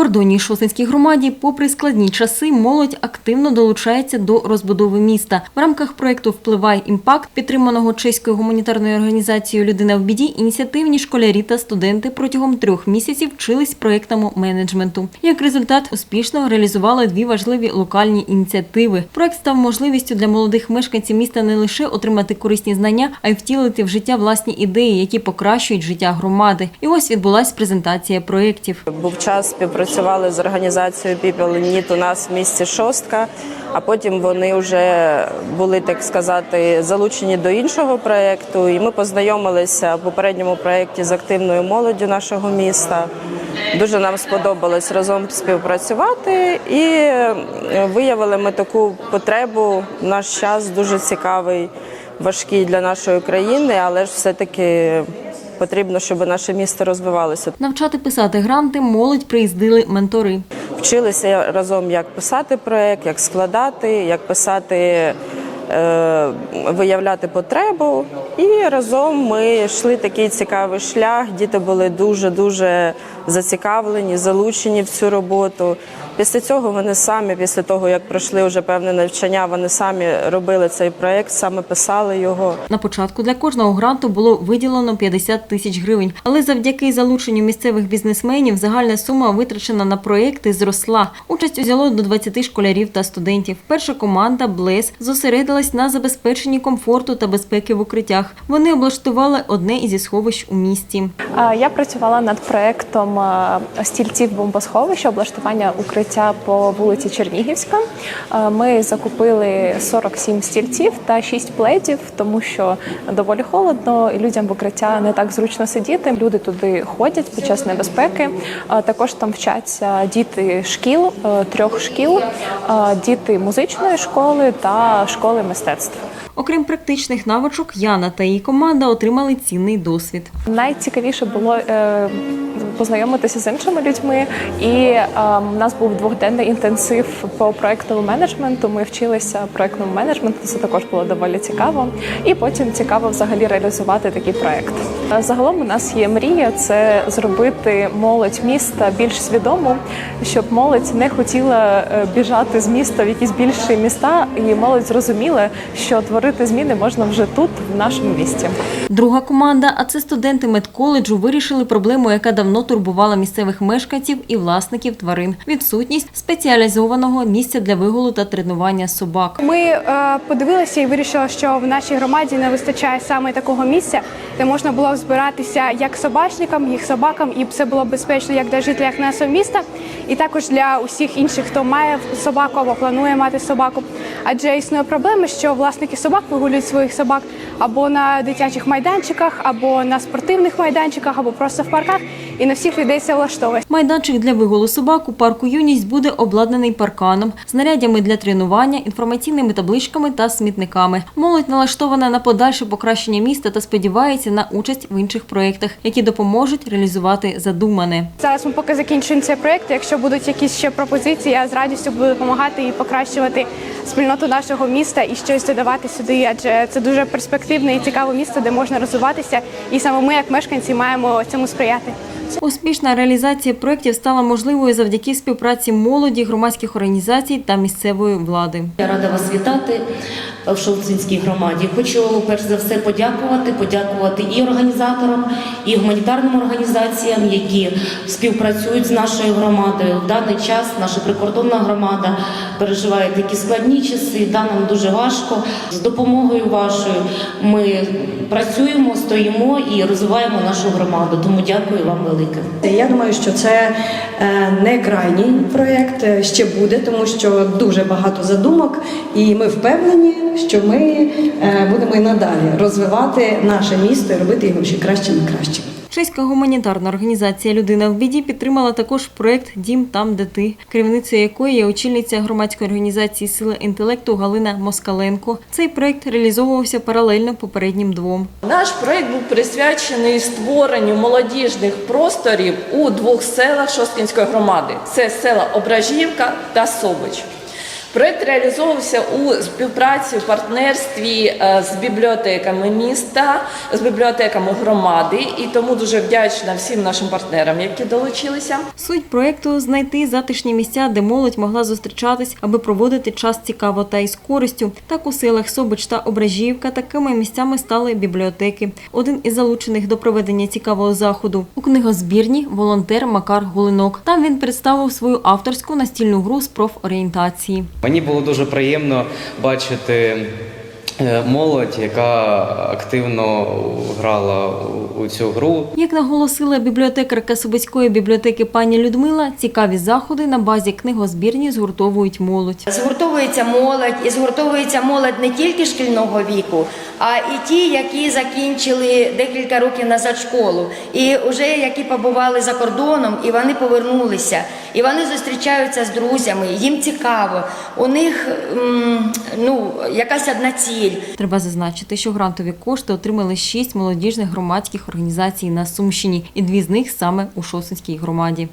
Прикордонній Шосинській громаді, попри складні часи, молодь активно долучається до розбудови міста. В рамках проєкту Впливай імпакт, підтриманого чеською гуманітарною організацією Людина в біді, ініціативні школярі та студенти протягом трьох місяців вчились проєктному менеджменту. Як результат, успішно реалізували дві важливі локальні ініціативи. Проект став можливістю для молодих мешканців міста не лише отримати корисні знання, а й втілити в життя власні ідеї, які покращують життя громади. І ось відбулась презентація проєктів. Був час співпрацювали з організацією People Need у нас в місті Шостка, а потім вони вже були, так сказати, залучені до іншого проєкту. І ми познайомилися в попередньому проєкті з активною молоддю нашого міста. Дуже нам сподобалось разом співпрацювати і е, виявили ми таку потребу. Наш час дуже цікавий, важкий для нашої країни, але ж все-таки потрібно, щоб наше місто розвивалося. Навчати писати гранти молодь приїздили ментори. Вчилися разом, як писати проект, як складати, як писати, виявляти потребу. І разом ми йшли такий цікавий шлях. Діти були дуже дуже зацікавлені, залучені в цю роботу. Після цього вони самі, після того як пройшли вже певне навчання, вони самі робили цей проект, саме писали його. На початку для кожного гранту було виділено 50 тисяч гривень, але завдяки залученню місцевих бізнесменів загальна сума витрачена на проекти зросла. Участь узяло до 20 школярів та студентів. Перша команда Блес зосередилась на забезпеченні комфорту та безпеки в укриттях. Вони облаштували одне із сховищ у місті. Я працювала над проектом стільців бомбосховища, облаштування укриття по вулиці Чернігівська. Ми закупили 47 стільців та 6 пледів, тому що доволі холодно, і людям в укриття не так зручно сидіти. Люди туди ходять під час небезпеки. Також там вчаться діти шкіл, е, трьох шкіл, діти музичної школи та школи мистецтв. Окрім практичних навичок, Яна та її команда отримали цінний досвід. Найцікавіше було е, познайомитися з іншими людьми, і е, у нас був двохденний інтенсив по проектному менеджменту. Ми вчилися проектному менеджменту. Це також було доволі цікаво. І потім цікаво взагалі реалізувати такий проект. Е, Загалом у нас є мрія це зробити молодь міста більш свідому, щоб молодь не хотіла е, біжати з міста в якісь більші міста, і молодь зрозуміла, що творити зміни можна вже тут, в нашому місті. Друга команда, а це студенти медколеджу, вирішили проблему, яка давно турбувала місцевих мешканців і власників тварин. Відсутність спеціалізованого місця для вигулу та тренування собак. Ми е, подивилися і вирішили, що в нашій громаді не вистачає саме такого місця, де можна було збиратися як собачникам, їх собакам, і це було безпечно як для жителів нашого міста, і також для усіх інших, хто має собаку або планує мати собаку. Адже існує проблема, що власники собак вигулюють своїх собак або на дитячих майданчиках, або на спортивних майданчиках, або просто в парках, і на всіх людей це влаштовує. Майданчик для вигулу собак у парку Юність буде обладнаний парканом, знаряддями для тренування, інформаційними табличками та смітниками. Молодь налаштована на подальше покращення міста та сподівається на участь в інших проєктах, які допоможуть реалізувати задумане. Зараз ми поки закінчуємо цей проєкт. Якщо будуть якісь ще пропозиції, я з радістю буду допомагати і покращувати спільноту нашого міста і щось додавати сюди, адже це дуже перспективне і цікаве місце, де можна розвиватися. І саме ми, як мешканці, маємо цьому сприяти. Успішна реалізація проєктів стала можливою завдяки співпраці молоді, громадських організацій та місцевої влади. Я рада вас вітати в Шовцинській громаді. Хочу перш за все подякувати, подякувати і організаторам, і гуманітарним організаціям, які співпрацюють з нашою громадою. В даний час наша прикордонна громада переживає такі складні часи. Да, нам дуже важко. З допомогою вашою ми працюємо, стоїмо і розвиваємо нашу громаду. Тому дякую вам велике. Я думаю, що це е, не крайній проєкт, е, ще буде, тому що дуже багато задумок, і ми впевнені, що ми е, будемо і надалі розвивати наше місто і робити його ще кращим і кращим. Чеська гуманітарна організація Людина в біді підтримала також проект Дім там, де ти, керівницею якої є очільниця громадської організації Сила інтелекту Галина Москаленко. Цей проект реалізовувався паралельно попереднім двом. Наш проект був присвячений створенню молодіжних просторів у двох селах Шосткінської громади: це села Ображівка та Собич. Проект реалізовувався у співпраці у партнерстві е, з бібліотеками міста, з бібліотеками громади, і тому дуже вдячна всім нашим партнерам, які долучилися. Суть проекту знайти затишні місця, де молодь могла зустрічатись, аби проводити час цікаво та із користю. Так у селах Собич та Ображіївка такими місцями стали бібліотеки. Один із залучених до проведення цікавого заходу у книгозбірні волонтер Макар Гулинок. Там він представив свою авторську настільну гру з профорієнтації. Мені було дуже приємно бачити е, молодь, яка активно грала у- у цю гру. Як наголосила бібліотекарка Собицької бібліотеки пані Людмила, цікаві заходи на базі книгозбірні згуртовують молодь. Згуртовується молодь, і згуртовується молодь не тільки шкільного віку, а і ті, які закінчили декілька років назад школу, і вже які побували за кордоном, і вони повернулися, і вони зустрічаються з друзями. Їм цікаво. У них ну якась одна ціль. Треба зазначити, що грантові кошти отримали шість молодіжних громадських організацій на Сумщині, і дві з них саме у Шосинській громаді.